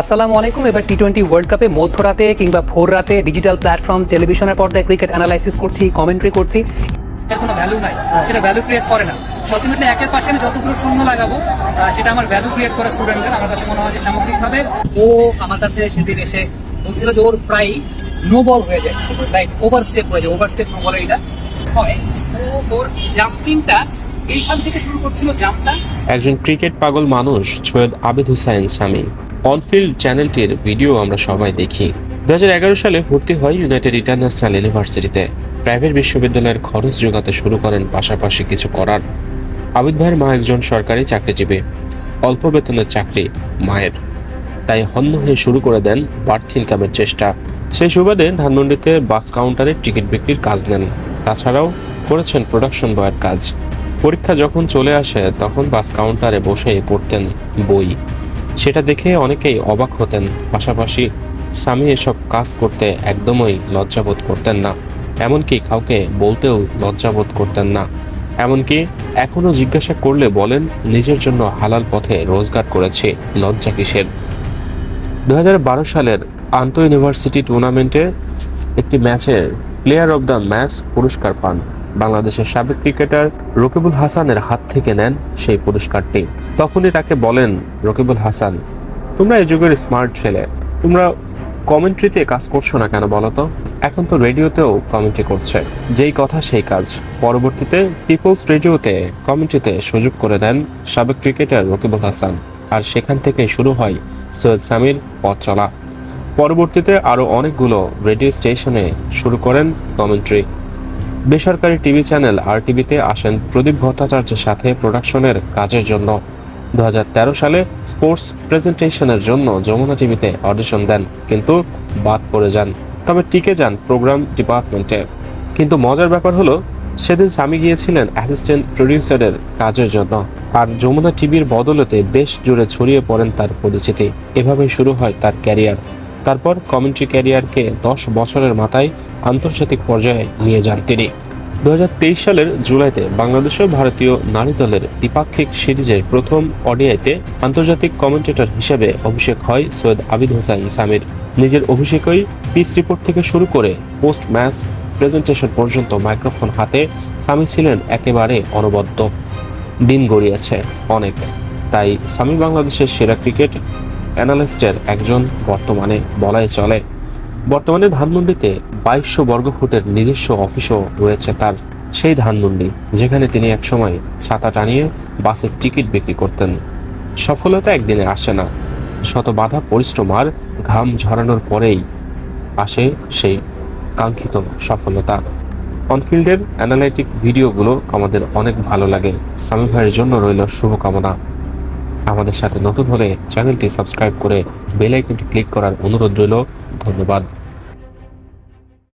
আসসালামু আলাইকুম। এবার টি টোয়েন্টি ওয়ার্ল্ড কাপে মধ্যরাতে কিংবা ভোর রাতে ডিজিটাল প্ল্যাটফর্ম টেলিভিশনের পর্দায় ক্রিকেট অ্যানালাইসিস করছি কমেন্ট্রি করছি। কোনো ভ্যালু নাই। সেটা ভ্যালু ক্রিয়েট করে না। আলটিমেটলি একের পাশে আমি যতগুলো শূন্য লাগাবো সেটা আমার ভ্যালু ক্রিয়েট করে স্টুডেন্টদের আমার কাছে মনে হয় যে সামগ্রিকভাবে ও আমার কাছে সেদিন এসে বলছিল যে ওর প্রায় নো বল হয়ে যায়। লাইক ওভার স্টেপ হয়ে যায়। ওভার স্টেপ নো বলে এটা ওর জাম্পিংটা এইখান থেকে শুরু করছিল জাম্পটা একজন ক্রিকেট পাগল মানুষ, সৈয়দ আবিদ হুসাইন স্বামী অনফিল্ড চ্যানেলটির ভিডিও আমরা সবাই দেখি। দু হাজার এগারো সালে ভর্তি হয় ইউনাইটেড ইন্টারন্যাশনাল ইউনিভার্সিটিতে। প্রাইভেট বিশ্ববিদ্যালয়ের খরচ যোগাতে শুরু করেন পাশাপাশি কিছু করার। আবিদ ভাইয়ের মা একজন সরকারি চাকরিজীবী। অল্প বেতনের চাকরি মায়ের। তাই হন্য হয়ে শুরু করে দেন বাড়তি ইনকামের চেষ্টা। সেই সুবাদে ধানমন্ডিতে বাস কাউন্টারে টিকিট বিক্রির কাজ নেন। তাছাড়াও করেছেন প্রোডাকশন বয়ের কাজ। পরীক্ষা যখন চলে আসে, তখন বাস কাউন্টারে বসে পড়তেন বই। সেটা দেখে অনেকেই অবাক হতেন। পাশাপাশি স্বামী এসব কাজ করতে একদমই লজ্জাবোধ করতেন না। এমনকি কাউকে বলতেও লজ্জাবোধ করতেন না। এমনকি এখনও জিজ্ঞাসা করলে বলেন, নিজের জন্য হালাল পথে রোজগার করেছে, লজ্জা কিসের? দু হাজার বারো সালের আন্ত ইউনিভার্সিটি টুর্নামেন্টে একটি ম্যাচের প্লেয়ার অব দ্য ম্যাচ পুরস্কার পান। বাংলাদেশের সাবেক ক্রিকেটার রকিবুল হাসানের হাত থেকে নেন সেই পুরস্কারটি। তখনই তাকে বলেন, রকিবুল হাসান, তোমরা এই যুগের স্মার্ট ছেলে। তোমরা কমেন্ট্রিতে কাজ করছ না কেন বলো তো? এখন তো রেডিওতেও কমেন্ট্রি করছে। যেই কথা সেই কাজ। পরবর্তীতে পিপলস রেডিওতে কমেন্ট্রিতে সুযোগ করে দেন সাবেক ক্রিকেটার রকিবুল হাসান। আর সেখান থেকে শুরু হয় সৈয়দ সামির পথ চলা। পরবর্তীতে আরও অনেকগুলো রেডিও স্টেশনে শুরু করেন কমেন্ট্রি বেসরকারি টিভি চ্যানেল আর টিভিতে আসেন প্রদীপ ভট্টাচার্যের সাথে প্রোডাকশনের কাজের জন্য। দু হাজার তেরো সালে স্পোর্টস প্রেজেন্টেশনের জন্য যমুনা টিভিতে অডিশন দেন, কিন্তু বাদ পড়ে যান। তবে টিকে যান প্রোগ্রাম ডিপার্টমেন্টে। কিন্তু মজার ব্যাপার হলো, সেদিন স্বামী গিয়েছিলেন অ্যাসিস্ট্যান্ট প্রডিউসারের কাজের জন্য। আর যমুনা টিভির বদলতে দেশ জুড়ে ছড়িয়ে পড়েন তার পরিচিতি। এভাবেই শুরু হয় তার ক্যারিয়ার। তারপর কমেন্ট্রি ক্যারিয়ারকে দশ বছরের মাথায় আন্তর্জাতিক পর্যায়ে নিয়ে যান তিনি। দুহাজার তেইশ সালের জুলাইতে বাংলাদেশ ভারতীয় নারী দলের দ্বিপাক্ষিক সিরিজের প্রথম অডিআইতে আন্তর্জাতিক কমেন্টেটর হিসেবে অভিষেক হয় সৈয়দ আবিদ হোসাইন সামির। নিজের অভিষেকই পিস রিপোর্ট থেকে শুরু করে পোস্ট ম্যাচ প্রেজেন্টেশন পর্যন্ত মাইক্রোফোন হাতে সামি ছিলেন একেবারে অনবদ্য। দিন গড়িয়েছে অনেক। তাই সামি বাংলাদেশের সেরা ক্রিকেট অ্যানালিস্টের একজন বর্তমানে বলাই চলে। বর্তমানে ধানমন্ডিতে বাইশশো বর্গফুটের নিজস্ব অফিসও রয়েছে তার। সেই ধানমন্ডি, যেখানে তিনি একসময় ছাতা টানিয়ে বাসের টিকিট বিক্রি করতেন। সফলতা একদিনে আসে না। শত বাধা, পরিশ্রম আর ঘাম ঝরানোর পরেই আসে সেই কাঙ্ক্ষিত সফলতা। অনফিল্ডের অ্যানালাইটিক ভিডিওগুলো আমাদের অনেক ভালো লাগে। সামি ভাইয়ের জন্য রইল শুভকামনা। আমাদের সাথে নতুন হলে চ্যানেলটি সাবস্ক্রাইব করে বেল আইকনটি ক্লিক করার অনুরোধ রইল। ধন্যবাদ।